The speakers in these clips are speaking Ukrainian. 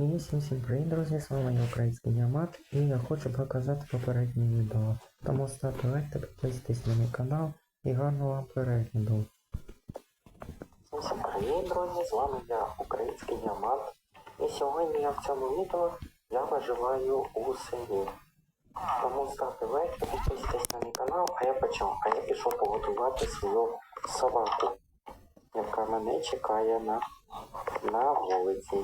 Всім всім привіт, друзі, з вами я український Діамат, і я хочу показати попереднє відео. Тому ставте лайк та підписуйтесь на мій канал і гарного вам перегляду. Всім привіт, друзі, з вами я, український Діамат. І сьогодні я в цьому відео я виживаю у селі. Тому ставте лайк та підписуйтесь на мій канал, а я почав. А я пішов поготувати свою собаку, яка мене чекає на, на вулиці.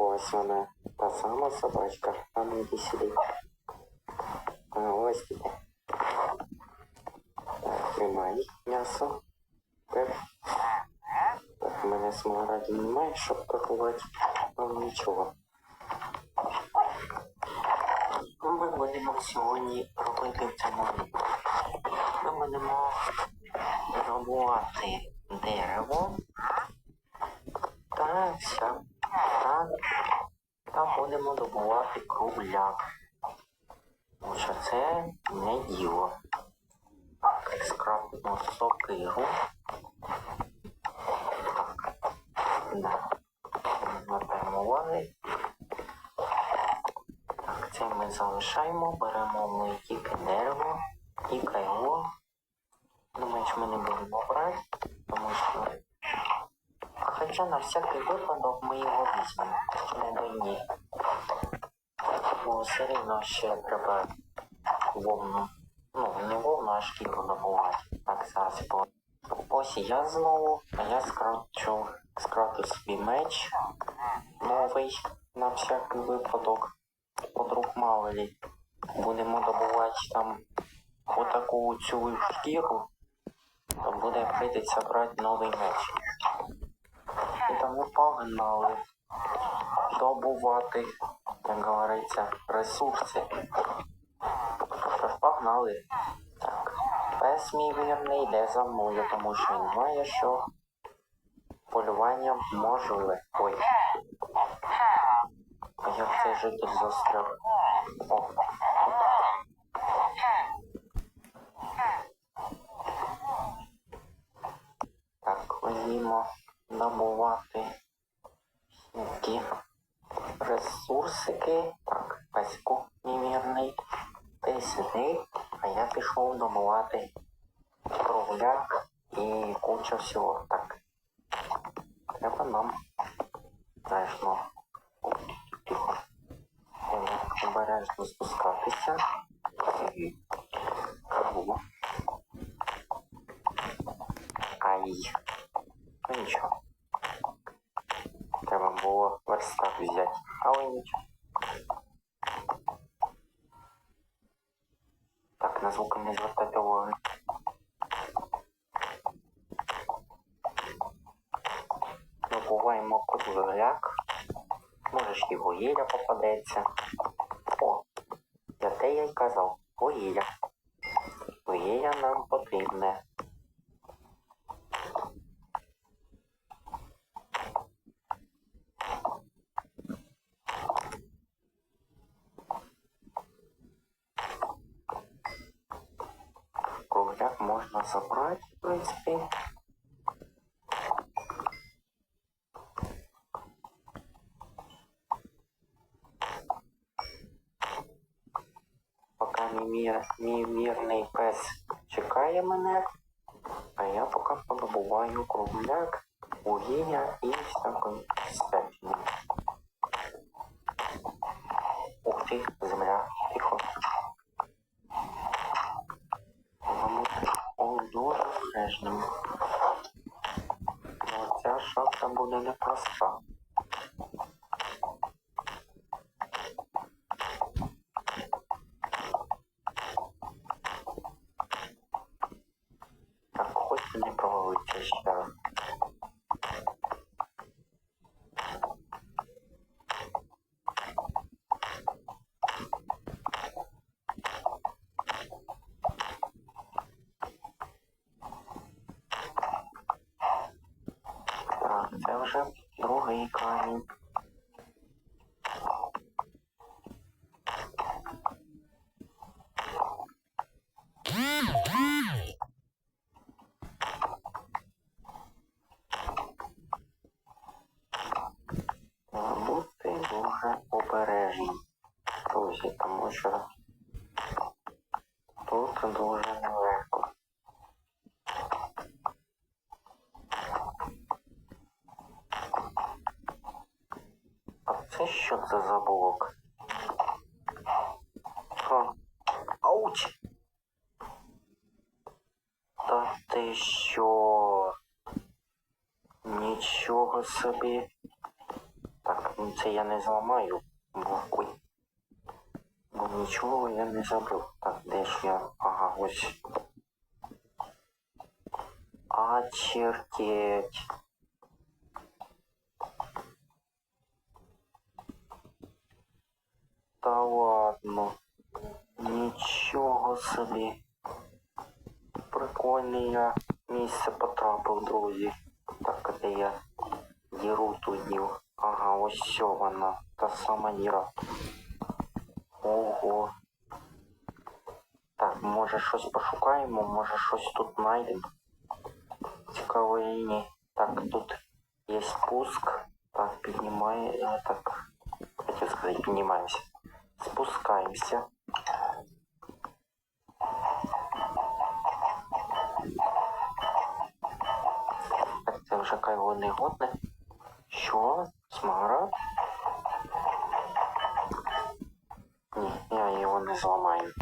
Ось вона, та сама собачка. А ну іди сюди. А, ось тебе. Так, тримай м'ясо. Так. Так, мене смараді немає, щоб пакувати. Ну нічого. Ми будемо сьогодні робити в цьому. Ми будемо робувати дерево та вся та, та будемо добувати кругляк. Тому що це не діло. Так, скрафтимо сокиру. Так. Да. Звертаємо. Так, це ми залишаємо, беремо ми тільки дерево і кайло. Думаю, що ми не будемо брати, тому що а Хоча на всякий випадок ми його візьмемо. Не дойні. Бо все рівно ще треба вовну. Ну, не вовну, а шкіру добувати. Так, зараз по. Ось я знову, а я скрафчу, скрафту собі меч новий на всякий випадок. Подруг мало лі. Будемо добувати там отаку цю шкіру, то буде прийдеться брати новий меч. І погнали добувати, як говориться, ресурси. Що ж, погнали. Так. Пес мій вірний йде за мною, тому що він знає, що полювання можливе. Ой. Як цей житель застряг? О. Так, ходімо добувати які ресурсики. Так, пеську невірний. Ти сиди, а я пішов добувати кругляк і куча всього. Так. Треба нам. Тихо. Обережно спускатися. Кругу. Ай. Ну нічого. Треба було верстак взяти, але нічого. Так, на звуки не звертати уваги. Добуваємо кругляк. Може ж і вугілля попадеться. О, я те я й казав. Вугілля. Вугілля нам потрібне. Кругляк можна забрати, в принципі. Поки мій, мір, мій вірний пес чекає мене, а я поки подобуваю кругляк, вугілля і всяку всячину. Ух ти, земля, тихо. Бути дуже обережним. Ця шахта буде непроста. Так, хоч би не провалиться ще раз. Так, це вже Треба бути дуже обережним. Друзі, тому що тут дуже нелегко. А це що це за? Ха. Ауч! Та ти що? Нічого собі. Так, ну це я не зламаю. Ой. Бо нічого я не забив. Так, де ж я? Ага, ось. А чертеть. ладно. Нічого собі. Прикольне я місце потрапив, друзі. Так, де я діру ту дів. Ага, ось що вона. Та сама діра. Ого. Так, може щось пошукаємо, може щось тут знайдемо. Цікаво і ні. Так, тут є спуск. Так, піднімає. е, Так. Хотів сказати, піднімаємося. Спускаємося. Так, це вже кайво негодне. Що? Смарагд? Ні, я його не зламаю.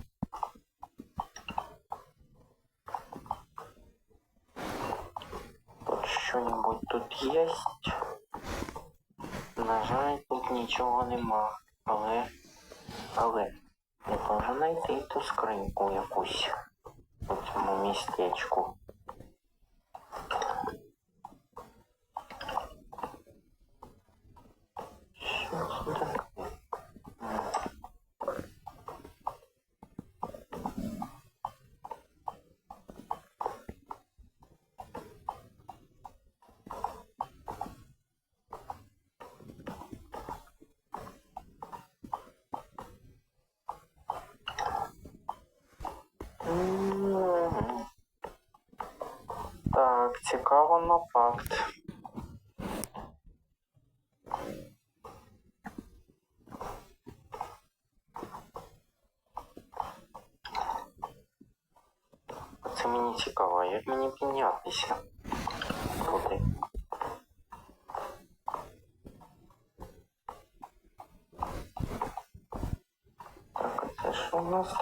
Тут що-небудь тут є? На жаль, тут нічого нема. Але. Але. Я можу знайти ту скриньку якусь у цьому містечку. Як мені піднятися туди. Так, це що у нас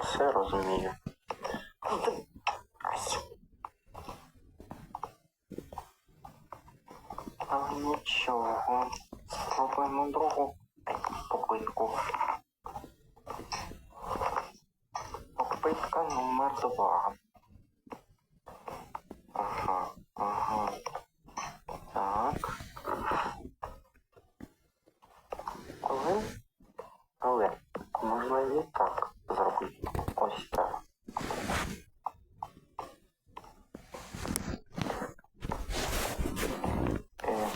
все розумію. Але нічого. Спробуємо другу попитку. Попитка номер два. Ага, ага. Так. Але, але, можна і так зробити. Ось так. Е,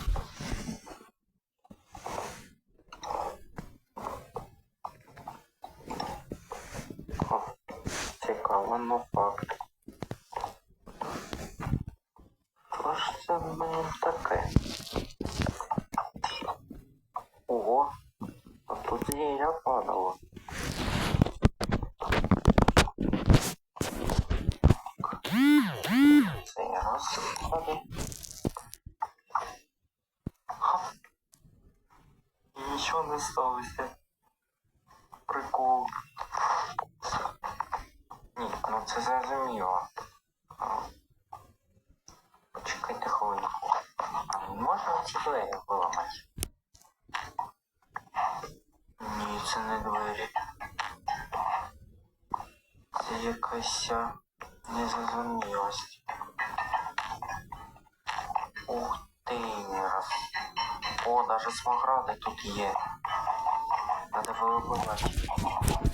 О, цікаво, так. Що ж це в мене таке? Ого, а тут є падало. Цей раз падає. Ха. І Нічого не сталося. Прикол. Ні, ну це зрозуміло. Почекайте хвилинку. А можна ці двері виламати? Ні, це не двері. Це якась незрозумілость. Ух ти. О, даже смагради тут є. Надо вибивати.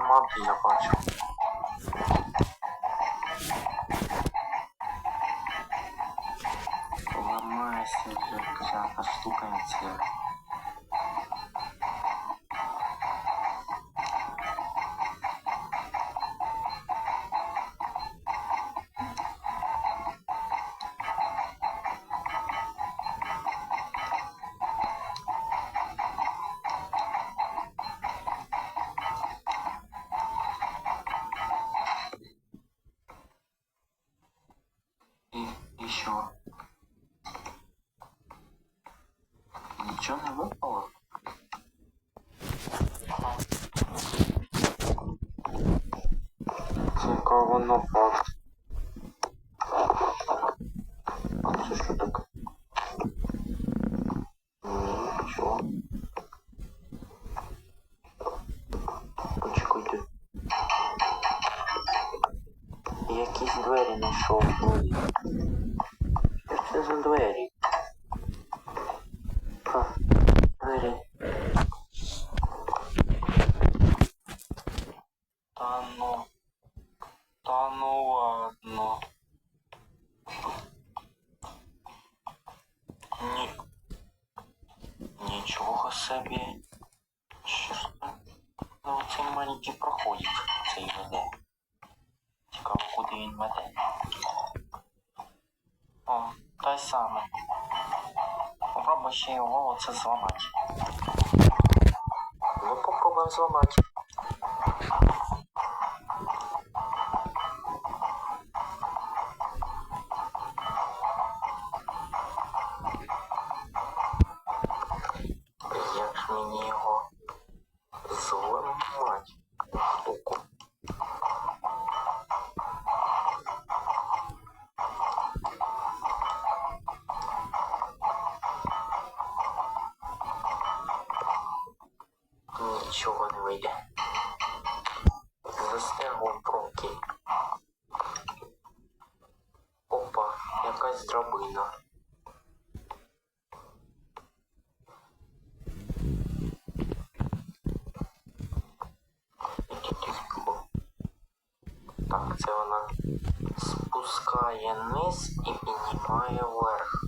他妈逼的放弃 Цікаво напад. Той самий. Попробуй ще його оце зламати. Ну, попробуємо зламати. Вийде. Застрягла пробки. Опа, якась драбина. Так, це вона спускає низ і піднімає вверх.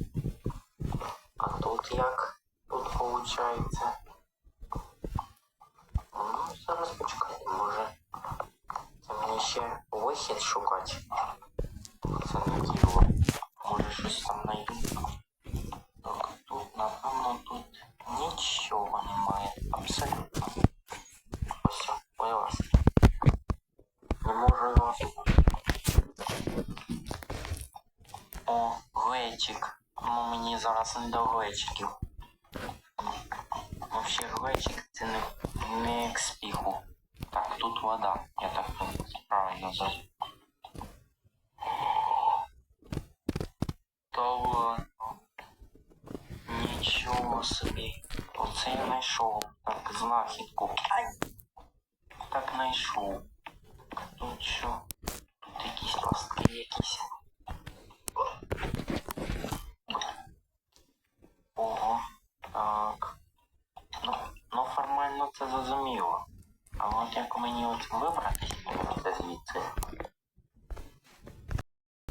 А тут як? Тут виходить? Абсолютно. Ось, появилось. Не можу його. О, глечик. Ну мені зараз не до глечиків. Вообще глечик це не, не к спіху. Так, тут вода. Я так правильно зрозумів. Та ладно. Нічого собі. Оце я знайшов. Так, знахідку. Так знайшов. Тут що? Тут якісь пастки якісь. Ого. Так. Ну, ну формально це зрозуміло. А от як мені от вибратись мені це звідси?